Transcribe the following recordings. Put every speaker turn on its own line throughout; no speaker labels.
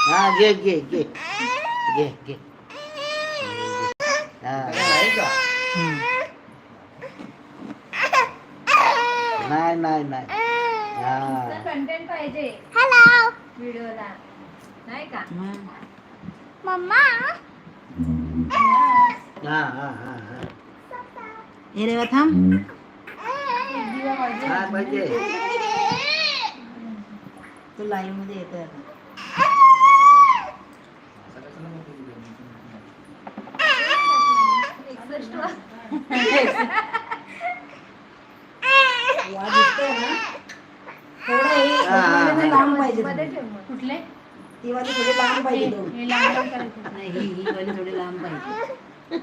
हा घे घे घे घे घे हा
आहे का
नाही नाही नाही हा
कंटेंट पाहिजे व्हिडिओला नाही का
हा हा हा हा
हे रेवा थांब
दिवा पाहिजे
हा पाहिजे
तू लाईव्हमध्ये येतोय आता.
एकसष्ट वा.
वा दिसतोय ना थोडं हे
हा, हा,
थोडं
हा.
लांब पाहिजे.
कुठले
ती वाली थोडी लांब पाहिजे दोन
हे लांब लांब करायचं
नाही ही ही वाली थोडी लांब पाहिजे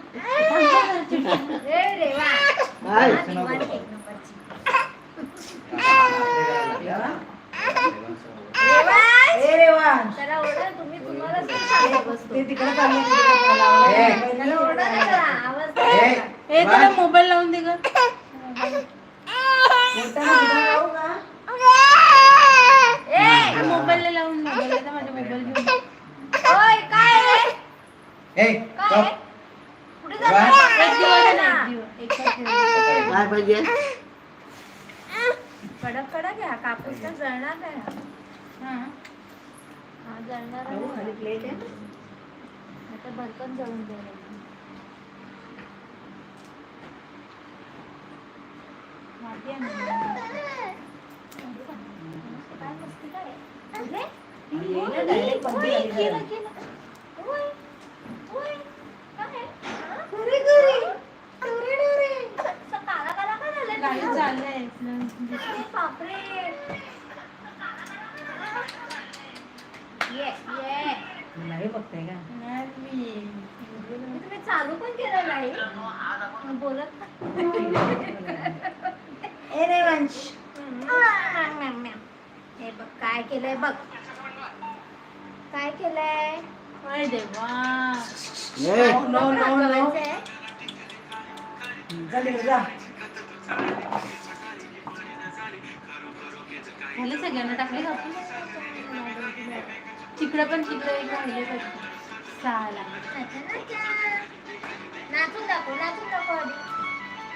ए रेवा
हाय.
हा, दिवाळी एक नंबरची.
रेवा?
रेवा
ए रेवा
त्याला ओरडा तुम्ही
हे त्याला मोबाईल लावून दे मोबाईल लावून माझ्या मोबाईल
काय काय?
काय पाहिजे.
कडक कडक आहे हा कापूस तर जळणार नाही. हा. जळणार
खाली प्लेट आहे.
आता भरकन जळून जाईल? हा? का बापरे. ये ये
नाही बघताय का?
नाही मी.
तुम्ही चालू पण केलं नाही. बोलत
ए रेवंश
हे बघ काय केलंय बघ. काय केलंय?
अरे देवा?
जा तिकडे जा.
झाले सगळ्यांना टाकले का? आपण? तिकडे पण तिकडे एक राहिले
नाचा. नाचून दाखव नाचून दाखव आधी.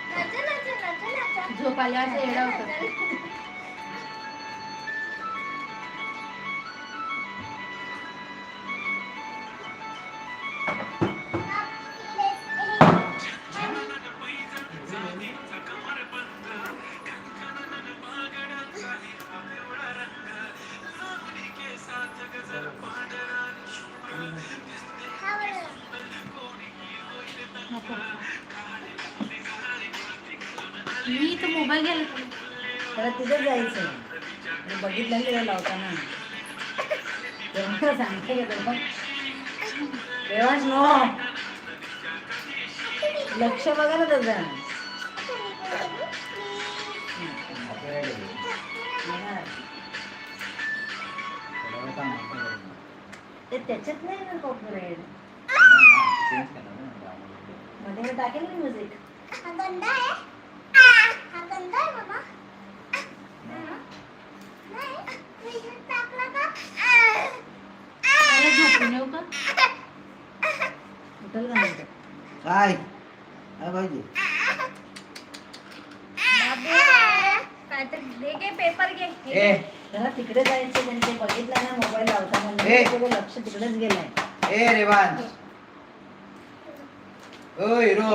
नाचा नाचा नाचा नाचा.
झोप आल्यावर असं येडा होतं. नको. मी तो मोबाईल घ्यायला
तिथे जायचं आणि बघितलं तिला लावताना. तेव्हा सांगते का तेव्हा रेवांश नो. लक्ष बघा ना त्याचं. ते त्याच्यात नाही ना कॉपीराईट मध्ये मी टाकेल ना म्युझिक
हा गंदा आहे हा गंदा आहे बाबा नाही विद्युत टाकला का
त्याला झोपून येऊ का
उठल का नंतर
काय? काय पाहिजे?
दे पेपर घे हे
ए,
घे.
जरा तिकडे जायचं पण ते बघितलं ना मोबाईल लावताना.
ए.
त्याचं लक्ष तिकडेच गेलंय.
ए रेवांश ओ हिरो.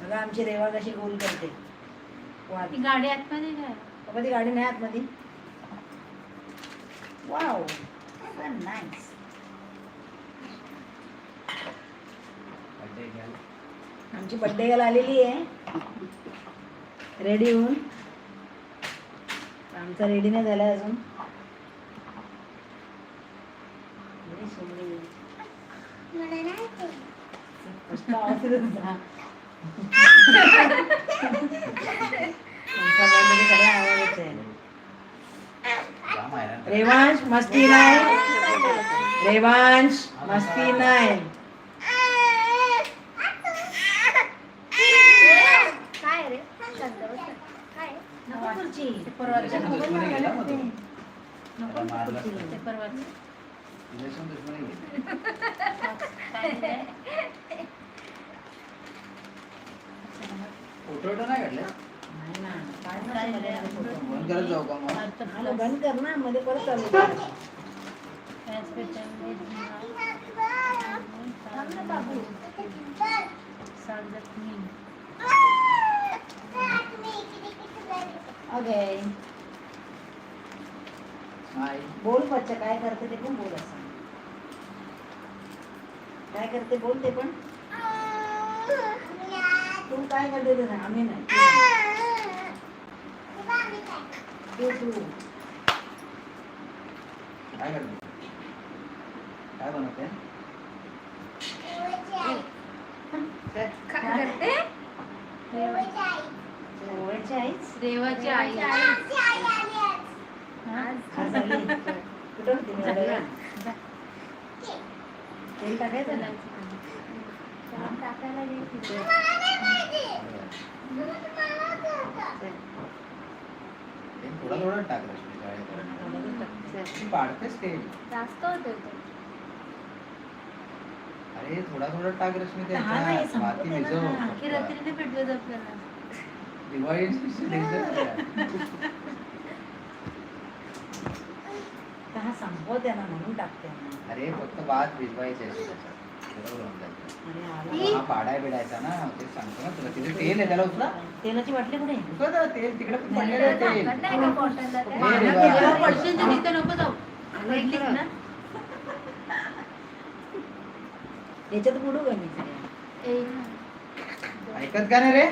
बघा आमची रेवा कशी गोल करते.
ती गाडी आतमध्ये काय
बाबा ती गाडी नाही आतमध्ये. वाव नाईस आमची बड्डे गेला आलेली आहे. रेडी होऊन. आमचा रेडी नाही झाला अजून. रेवांश मस्ती नाही रेवांश मस्ती नाही आता
बंद
कर ना. मध्ये परत चालू कर.
That's
सांगत मी
ओके
नाही
बोल बच्चा काय करते ते पण बोल असं. काय करते बोल ते पण. तू काय करते ते सांग आम्ही नाही. तू तू
काय करते? काय बनवते?
काय करते?
देवाची आई.
ते
जास्त होते
अरे थोडा थोडा टाक रश्मी
त्याच्या
माती भिजव.
रात्री ते भेटवत आपल्याला.
तर हा संपवते ना म्हणून टाकते ना.
अरे फक्त भात भिजवायचे असते त्याच्यात. बरोबर होऊन जातं.
अरे आला.
हा पाडाय बिडायचा ना ते सांगतो ना तुला तिथे तेल आहे त्याला उचला
तेलाची बाटली कुठे आहे?
उचला जरा तेल तिकडे पण पडलेलं आहे तेल
झाकण नाही का बॉटलला ते?
हे रे
मागं
बा.
जेव्हा पडशील तर तिथं नको जाऊ ना
याच्यात बुडू का मी
एक.
ऐकत का नाही रे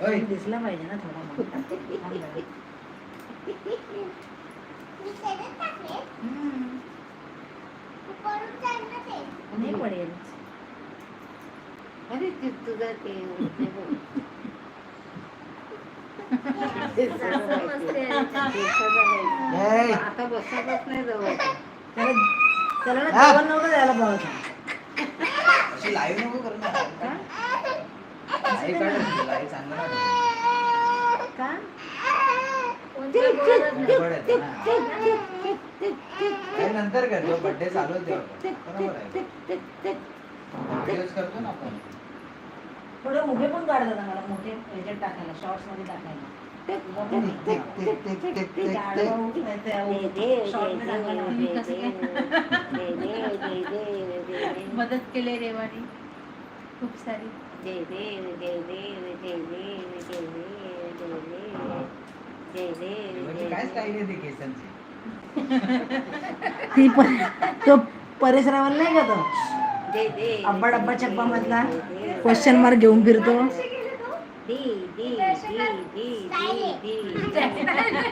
दिसला पाहिजे ना थोडा नाही पडेल
अरे ते तुझा ते आता बस नाही जवळ
त्याला त्याला जेवण नव्हतं द्यायला पाहिजे
लाईव्ह नको करू नंतर करतो बर्थडे चालू करतो ना आपण
थोडे मोठे पण मला मोठे टाकायला शॉर्ट्समध्ये टाकायला
मदत केली रेवानी खूप सारी
जय देव जय देव जय देव जय
देव जय देव जय ती
पण तो परेश रावल नाही का तो?
जय
अब्बा डब्बा मधला क्वेश्चन मार्क घेऊन फिरतो.